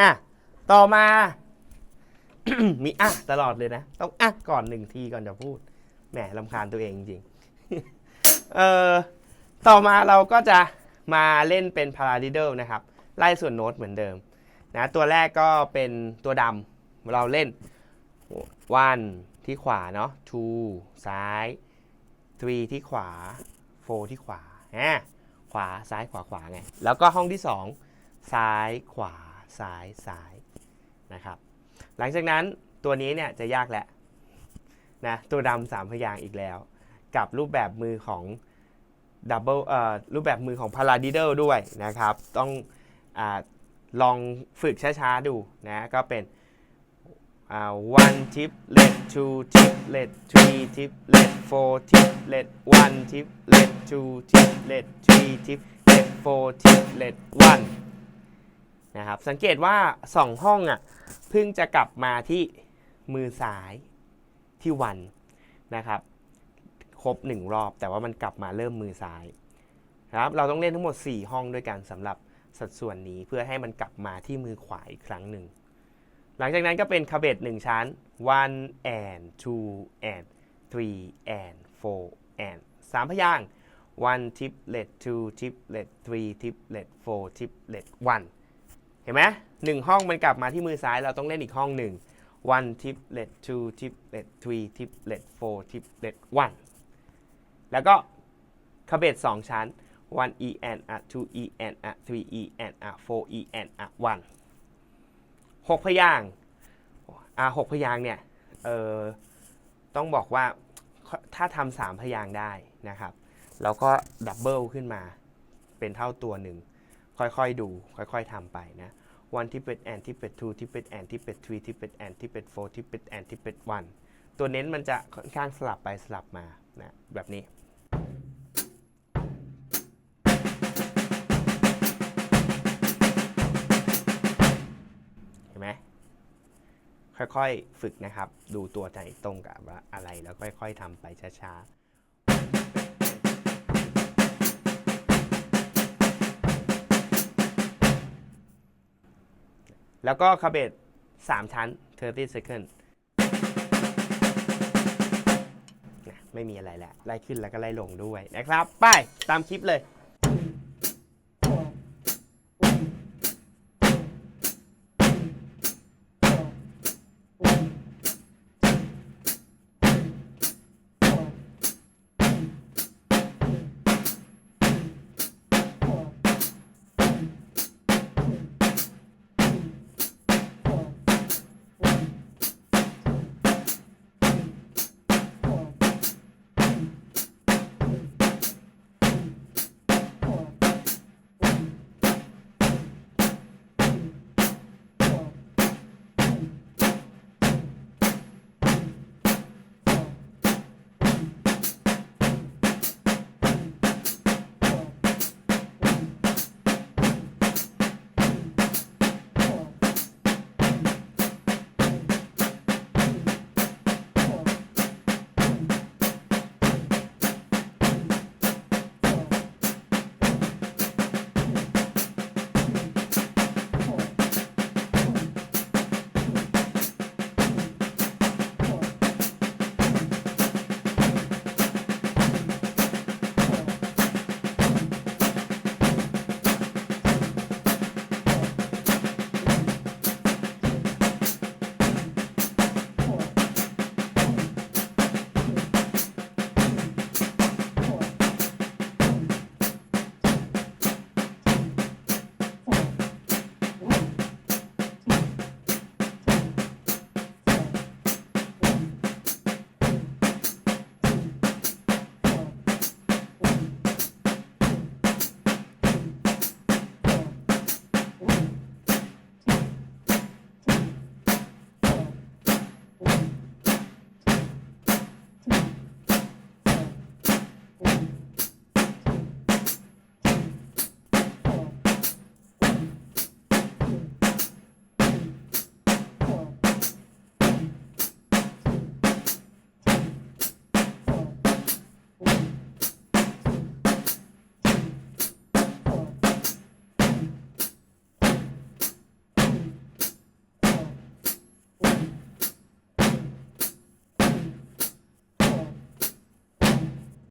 อะต่อมา มีอะตลอดเลยนะ ต้องอะก่อนหนึ่งทีก่อนจะพูดแหมลำคาญตัวเองจริงเอ่อต่อมาเราก็จะมาเล่นเป็น paradiddle นะครับ ไล่ส่วนโน้ตเหมือนเดิมนะตัวแรกก็เป็นตัวดำเราเล่น one ที่ขวาเนาะ two ซ้าย three ที่ขวา four ที่ขวาอะขวาซ้ายขวาขวาไง แล้วก็ห้องที่ 2 ซ้ายขวา ซ้ายซ้ายนะครับ หลังจากนั้นตัวนี้เนี่ยจะยากแล้วนะตัวดำสามพยางอีกแล้ว กับรูปแบบมือของดับเบิลเอ่อรูปแบบมือของพาราดิเดลด้วยนะครับ ต้องอาลองฝึกช้าๆดูนะ ก็เป็น one tip let two tip let three tip let four tip let one tip let two tip let three tip let four tip let one นะครับ สังเกตว่า 2 ห้องอะเพิ่งจะกลับมาที่มือซ้ายที่วันนะครับ ครบ 1 รอบ แต่ว่ามันกลับมาเริ่มมือซ้ายครับเราต้องเล่นทั้งหมด 4 ห้องด้วยกันสำหรับสัดส่วนนี้เพื่อให้มันกลับมาที่มือขวาอีกครั้งหนึ่ง หลังจากนั้นก็เป็นคาเบต1ชั้น one and two and three and four and สามพยาง one tip let two tip let three tip let four tip let one ห็นไหมหนึ่งห้องมันกลับมาที่มือซ้ายเราต้องเล่นอีกห้องหนึ่ง one tip let two tip let three tip let four tip let one แล้วก็คาเบตสองชั้น one e and a two e and a three e and a four e and a one หกพยางอ่าหกพยางเนี่ย เออต้องบอกว่าถ้าทำสามพยางได้นะครับ แล้วก็ดับเบิลขึ้นมาเป็นเท่าตัวหนึ่ง ค่อยๆดู ค่อยๆทำไปนะ one ที่เป็น and ที่เป็น two ที่เป็น and ที่เป็น three ที่เป็น and ที่เป็น four ที่เป็น and ที่เป็น one ตัวเน้นมันจะค่อนข้างสลับไปสลับมานะแบบนี้เห็นไหมค่อยๆ ฝึกนะครับ ดูตัวไหนตรงกับว่าอะไรแล้วค่อย ๆทำไปช้า ๆ แล้วก็คาเบต3ชั้น 30 second นะไม่มีอะไรแหละไล่ขึ้นแล้วก็ไล่ลงด้วยนะครับ ไปตามคลิปเลย